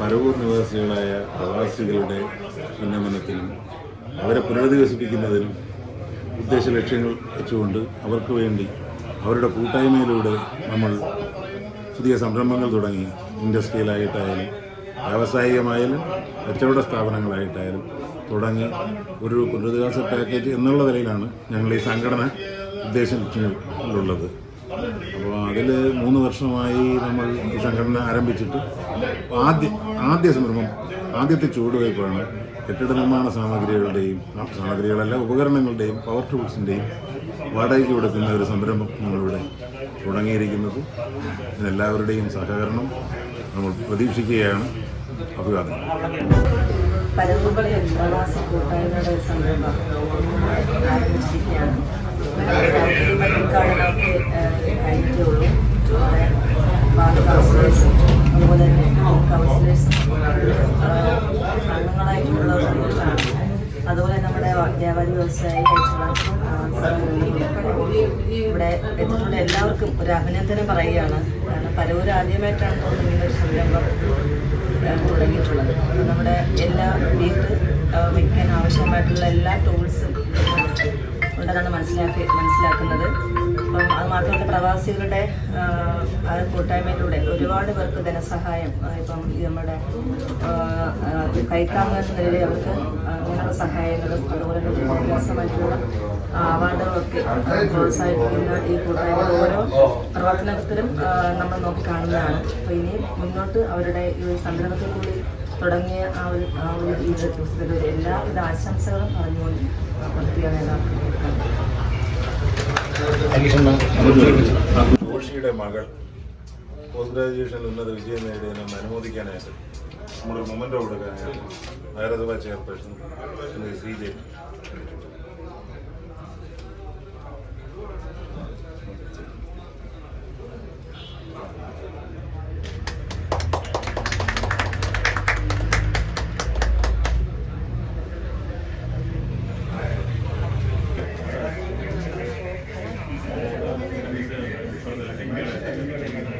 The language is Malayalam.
പരവൂർ നിവാസികളായ പ്രവാസികളുടെ ഉന്നമനത്തിനും അവരെ പുനരധിവസിപ്പിക്കുന്നതിനും ഉദ്ദേശ ലക്ഷ്യങ്ങൾ വെച്ചുകൊണ്ട് അവർക്ക് വേണ്ടി അവരുടെ കൂട്ടായ്മയിലൂടെ നമ്മൾ പുതിയ സംരംഭങ്ങൾ തുടങ്ങി. ഇൻഡസ്ട്രിയലായിട്ടായാലും വ്യാവസായികമായാലും കച്ചവട സ്ഥാപനങ്ങളായിട്ടായാലും തുടങ്ങി ഒരു പുനരധിവാസ പാക്കേജ് എന്നുള്ള നിലയിലാണ് ഞങ്ങൾ ഈ സംഘടന ഉദ്ദേശ ലക്ഷ്യങ്ങളുള്ളത് അപ്പോൾ അതിൽ മൂന്ന് വർഷമായി നമ്മൾ ഈ സംഘടന ആരംഭിച്ചിട്ട് ആദ്യ ആദ്യ സംരംഭം ആദ്യത്തെ ചുവടുവയ്പ്പാണ് കെട്ടിട നിർമ്മാണ സാമഗ്രികളുടെയും സാമഗ്രികളല്ല ഉപകരണങ്ങളുടെയും പവർ ടൂൾസിന്റെയും വാടകയ്ക്ക് കൊടുക്കുന്ന ഒരു സംരംഭം നമ്മളിവിടെ തുടങ്ങിയിരിക്കുന്നത്. എല്ലാവരുടെയും സഹകരണം നമ്മൾ പ്രതീക്ഷിക്കുകയാണ്. അഭിവാദനം. പരവുകളി പ്രവാസി കൂട്ടായ്മയുടെ സംരംഭം ആരംഭിച്ചിരിക്കുകയാണ്. വ്യാപാരി വ്യവസായി ഇവിടെ എത്തിയിട്ടുണ്ട്. എല്ലാവർക്കും ഒരു അഭിനന്ദനം പറയുകയാണ്. കാരണം പലവരും ആദ്യമായിട്ടാണ് തോന്നുന്നത് ഇങ്ങനെ സംരംഭം തുടങ്ങിയിട്ടുള്ളത്. നമ്മുടെ എല്ലാ വീട്ട് വയ്ക്കാൻ ആവശ്യമായിട്ടുള്ള എല്ലാ ടൂൾസും ഉണ്ടെന്നാണ് മനസ്സിലാക്കി മനസ്സിലാക്കുന്നത്. മാത്രമല്ല പ്രവാസികളുടെ കൂട്ടായ്മയിലൂടെ ഒരുപാട് പേർക്ക് ധനസഹായം ഇപ്പം നമ്മുടെ കൈത്താങ്ങ എന്ന നിലയിൽ അവർക്ക് അങ്ങനെയുള്ള സഹായങ്ങളും അതുപോലെ തന്നെ വിദ്യാഭ്യാസമായിട്ടുള്ള അവാർഡുകളൊക്കെ പ്രോത്സാഹിപ്പിക്കുന്ന ഈ കൂട്ടായ്മ ഓരോ പ്രവർത്തനത്തിലും നമ്മൾ നോക്കി കാണുന്നതാണ്. അപ്പോൾ ഇനി മുന്നോട്ട് അവരുടെ ഈ ഒരു സംരംഭത്തിൽ കൂടി തുടങ്ങിയ ആ ഒരു ആ ഒരു ഈ പുസ്തകത്തിൽ എല്ലാവിധ ആശംസകളും പറഞ്ഞുകൊണ്ട് പ്രത്യേക നേതാക്കൾ ജോഷിയുടെ മകൾ പോസ്റ്റ് ഗ്രാജുവേഷനിൽ ഉന്നത വിജയം നേടിയതിനെ അനുമോദിക്കാനായിട്ട് നമ്മളൊരു മൊമെന്റോ കൊടുക്കാനായിട്ട് നഗരസഭാ ചെയർപേഴ്സൺ ശ്രീമതി